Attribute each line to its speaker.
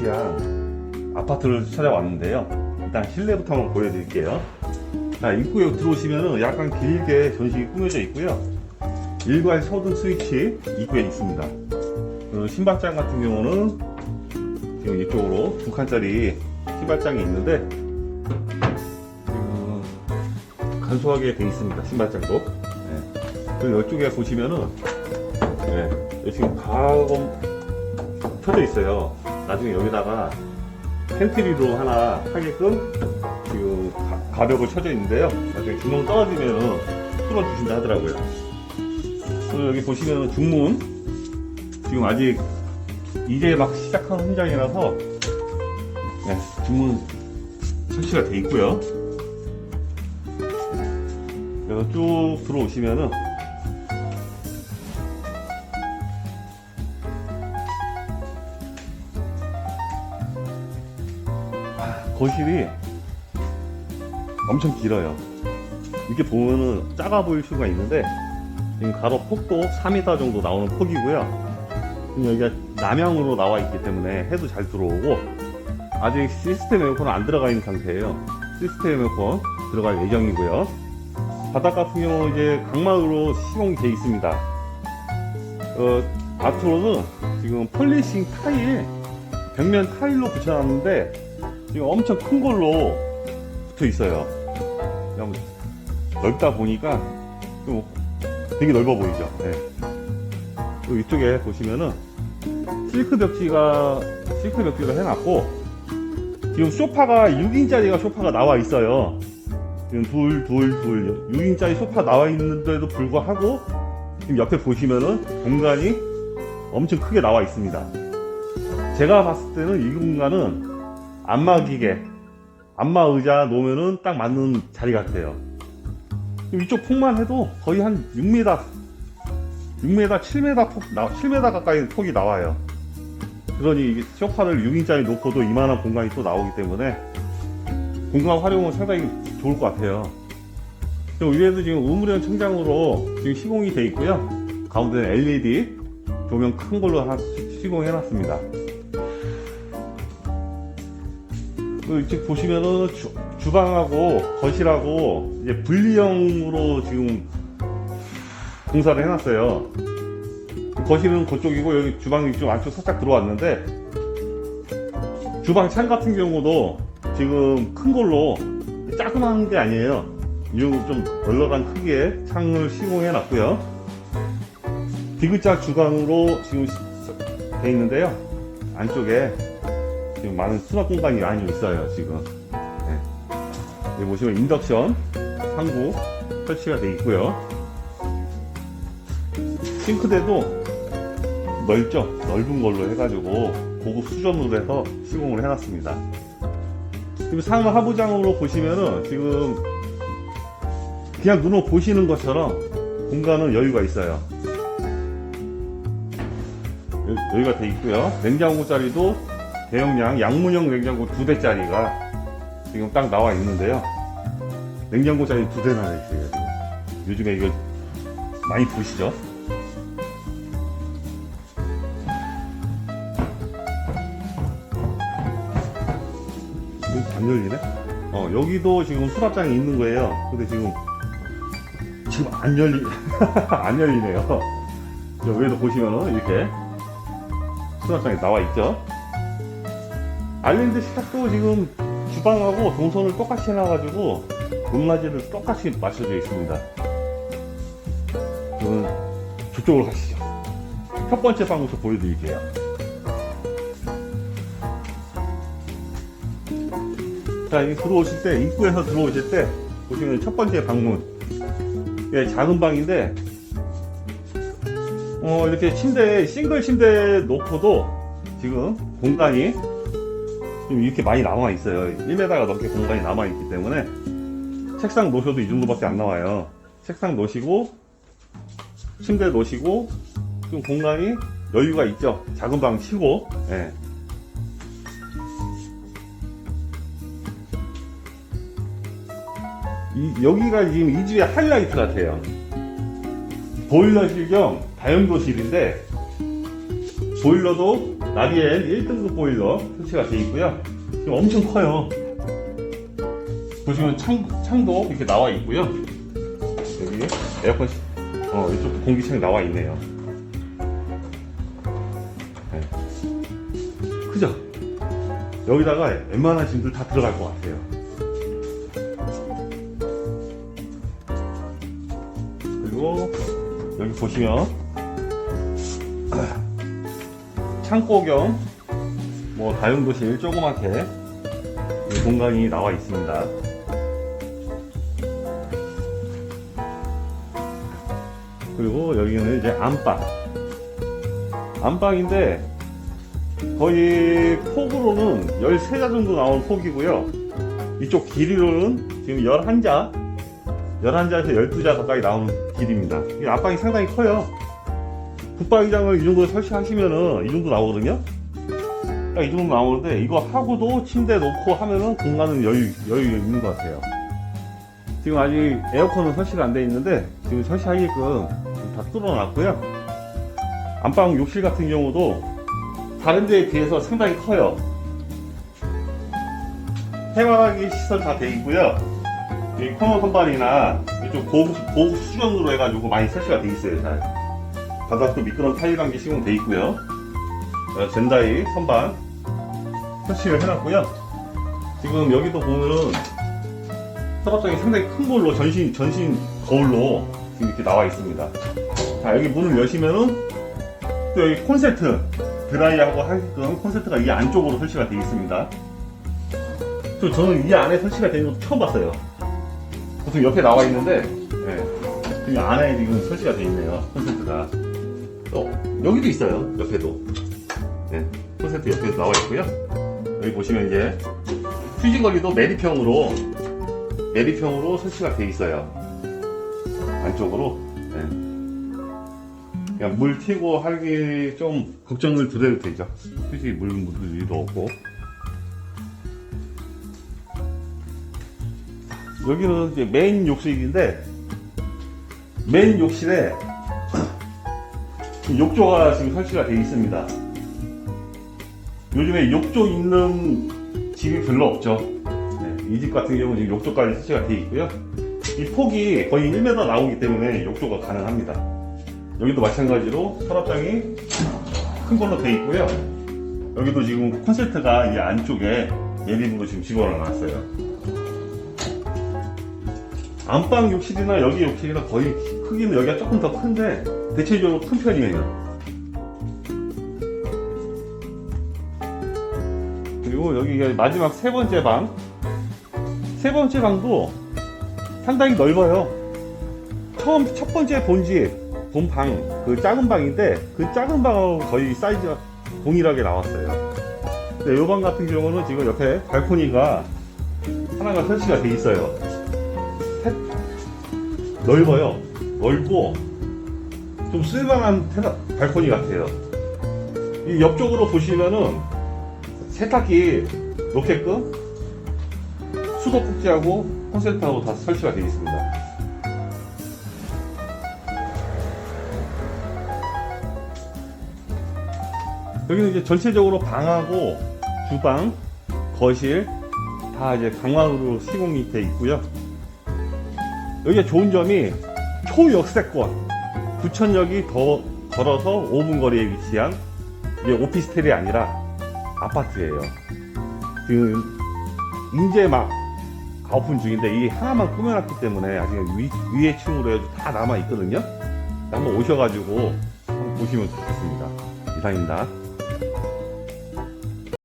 Speaker 1: 5분 거리에 위치한 아파트를 찾아왔는데요. 일단 실내부터 한번 보여드릴게요. 자, 입구에 들어오시면은 약간 길게 전식이 꾸며져 있고요. 일괄 소등 스위치 입구에 있습니다. 그 신발장 같은 경우는 지금 이쪽으로 두 칸짜리 신발장이 있는데 지금 간소하게 돼 있습니다. 신발장도. 네. 그리고 이쪽에 보시면은 네, 지금 가공 켜져 있어요. 나중에 여기다가 팬트리로 하나 하게끔 지금 가, 벽을 쳐져 있는데요. 나중에 중문 떨어지면은 뚫어주신다 하더라고요. 여기 보시면은 중문 지금 아직 이제 막 시작한 현장이라서 네, 중문 설치가 돼 있고요. 그래서 쭉 들어오시면은 거실이 엄청 길어요. 이렇게 보면은 작아 보일 수가 있는데 지금 가로 폭도 4m 정도 나오는 폭이고요. 여기가 남향으로 나와 있기 때문에 해도 잘 들어오고 아직 시스템 에어컨은 안 들어가 있는 상태예요. 시스템 에어컨 들어갈 예정이고요. 바닥 같은 경우 이제 강막으로 시공이 돼 있습니다. 어, 앞으로는 지금 폴리싱 타일 벽면 타일로 붙여놨는데 지금 엄청 큰 걸로 붙어 있어요. 그냥 넓다 보니까 좀 되게 넓어 보이죠. 네. 또 이쪽에 보시면은 실크 벽지가 실크 벽지를 해놨고 지금 소파가 6인짜리가 소파가 나와 있어요. 지금 둘, 둘, 둘 6인짜리 소파 나와 있는데도 불구하고 지금 옆에 보시면은 공간이 엄청 크게 나와 있습니다. 제가 봤을 때는 이 공간은 안마 기계, 안마 의자 놓으면은 딱 맞는 자리 같아요. 이쪽 폭만 해도 거의 한 6m, 6m, 7m 폭, 나, 7m 가까이 폭이 나와요. 그러니 소파를 6인짜리 놓고도 이만한 공간이 또 나오기 때문에 공간 활용은 상당히 좋을 것 같아요. 위에도 지금 우물형 천장으로 지금 시공이 돼 있고요. 가운데는 LED 조명 큰 걸로 하나 시공해 놨습니다. 그 지금 보시면은 주, 주방하고 거실하고 이제 분리형으로 지금 공사를 해놨어요. 거실은 그쪽이고 여기 주방이 좀 안쪽 살짝 들어왔는데 주방 창 같은 경우도 지금 큰 걸로 작은 게 아니에요. 이좀 널널한 크기의 창을 시공해 놨고요. 디귿자 주방으로 지금 돼 있는데요. 안쪽에 지금 많은 수납 공간이 많이 있어요, 지금. 네. 여기 보시면 인덕션 상부 설치가 돼 있고요. 싱크대도 넓죠? 넓은 걸로 해가지고 고급 수전으로 해서 시공을 해놨습니다. 지금 상 하부장으로 보시면은 지금 그냥 눈으로 보시는 것처럼 공간은 여유가 있어요. 여- 여기가 돼 있고요. 냉장고 자리도 대용량 양문형 냉장고 두 대짜리가 지금 딱 나와 있는데요. 냉장고 자리 두 대나 있어요. 요즘에 이거 많이 보시죠? 이거 안 열리네? 어, 여기도 지금 수납장이 있는 거예요. 근데 지금, 지금 안 열리, 안 열리네요. 저 위에도 보시면은 이렇게 수납장이 나와 있죠. 아일랜드 식탁도 지금 주방하고 동선을 똑같이 해놔가지고 높낮이를 똑같이 맞춰져 있습니다. 그럼 저쪽으로 가시죠. 첫 번째 방부터 보여드릴게요. 자, 이 들어오실 때, 입구에서 들어오실 때, 보시면 첫 번째 방문. 예, 작은 방인데, 어, 이렇게 침대, 싱글 침대 놓고도 지금 공간이 좀 이렇게 많이 남아 있어요. 1m가 넘게 공간이 남아 있기 때문에 책상 놓으셔도 이 정도밖에 안 나와요. 책상 놓으시고 침대 놓으시고 좀 공간이 여유가 있죠. 작은 방 치고 예. 이- 여기가 지금 이 집의 하이라이트 같아요. 보일러실 겸 다용도실인데 보일러도 나비엘 1등급 보일러 설치가 되어 있고요. 지금 엄청 커요. 보시면 창, 창도 이렇게 나와 있고요. 여기 에어컨, 시- 어, 이쪽도 공기창이 나와 있네요. 네. 크죠? 여기다가 웬만한 짐들 다 들어갈 것 같아요. 그리고 여기 보시면 창고 겸 뭐 다용도실 조그맣게 이 공간이 나와 있습니다. 그리고 여기는 이제 안방. 안방인데 거의 폭으로는 13자 정도 나오는 폭이고요. 이쪽 길이로는 지금 11자, 11자에서 12자 가까이 나오는 길입니다. 이 앞방이 상당히 커요. 붙박이장을 이 정도 설치하시면은 이 정도 나오거든요. 딱 이 정도 나오는데 이거 하고도 침대 놓고 하면은 공간은 여유, 여유 있는 것 같아요. 지금 아직 에어컨은 설치가 안 돼 있는데 지금 설치하게끔 다 뚫어놨고요. 안방 욕실 같은 경우도 다른 데에 비해서 상당히 커요. 해바라기 시설 다 돼 있고요. 이 코너 선반이나 이쪽 고급, 고급 수전으로 해가지고 많이 설치가 돼 있어요. 잘. 바닥도 미끄럼 타일 감기 시공돼 있고요. 어, 젠다이 선반 설치를 해놨고요. 지금 여기도 보면은 서랍장이 상당히 큰 걸로 전신 전신 거울로 지금 이렇게 나와 있습니다. 자 여기 문을 여시면은 또 여기 콘센트 드라이하고 하게끔 콘센트가 이 안쪽으로 설치가 되어 있습니다. 또 저는 이 안에 설치가 되는 것도 처음 봤어요. 보통 옆에 나와 있는데 네. 지금 안에 지금 설치가 되어 있네요. 콘센트가. 또 여기도 있어요. 옆에도. 네. 콘센트 옆에 나와 있고요. 여기 보시면 이제 휴지 거리도 메리평으로 메리평으로 설치가 되어 있어요. 안쪽으로. 네. 그냥 물 튀고 하기 좀 걱정을 드려도 되죠. 휴지 물 묻을 일도 없고. 여기는 이제 메인 욕실인데 메인 욕실에 욕조가 지금 설치가 되어 있습니다. 요즘에 욕조 있는 집이 별로 없죠. 네, 이집 같은 경우는 지금 욕조까지 설치가 되어 있고요. 이 폭이 거의 1m 나오기 때문에 욕조가 가능합니다. 여기도 마찬가지로 서랍장이 큰 걸로 되어 있고요. 여기도 지금 콘센트가 이 안쪽에 예비으로 지금 집어넣어 놨어요. 안방 욕실이나 여기 욕실이나 거의 크기는 여기가 조금 더 큰데 대체적으로 큰 편이에요. 그리고 여기가 마지막 세 번째 방. 세 번째 방도 상당히 넓어요. 처음 첫 번째 본집 본 방 그 작은 방인데 그 작은 방하고 거의 사이즈가 동일하게 나왔어요. 근데 이 방 같은 경우는 지금 옆에 발코니가 하나가 설치가 돼 있어요. 셋, 넓어요. 넓고 좀 쓸만한 테라- 발코니 같아요. 이 옆쪽으로 보시면은 세탁기 놓게끔 수도꼭지하고 콘센트하고 다 설치가 되어 있습니다. 여기는 이제 전체적으로 방하고 주방, 거실 다 이제 강화로 시공이 돼 있고요. 여기가 좋은 점이 초역세권 부천역이 더 걸어서 5분 거리에 위치한 이게 오피스텔이 아니라 아파트예요. 지금 이제 막 가오픈 중인데 이 하나만 꾸며놨기 때문에 아직 위, 위에 층으로 해도 다 남아 있거든요. 한번 오셔가지고 한번 보시면 좋겠습니다. 이상입니다.